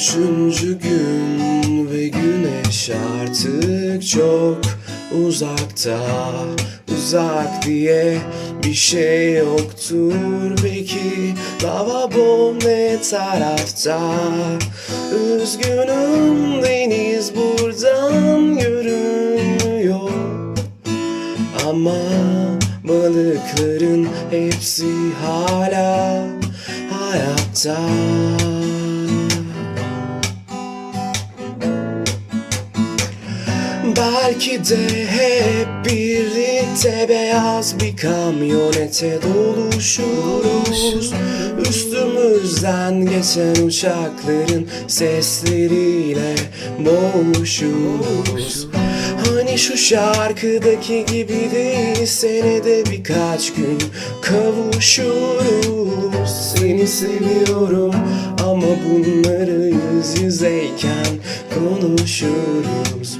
Üçüncü gün ve güneş artık çok uzakta. Uzak diye bir şey yoktur Peki lavabom ne tarafta. Üzgünüm deniz buradan görünmüyor Ama balıkların hepsi hala hayatta Belki de hep birlikte beyaz bir kamyonete doluşuruz. Üstümüzden geçen uçakların sesleriyle boğuşuruz. Hani şu şarkıdaki gibi değil senede birkaç gün kavuşuruz. Seni seviyorum ama bunları yüz yüzeyken konuşuruz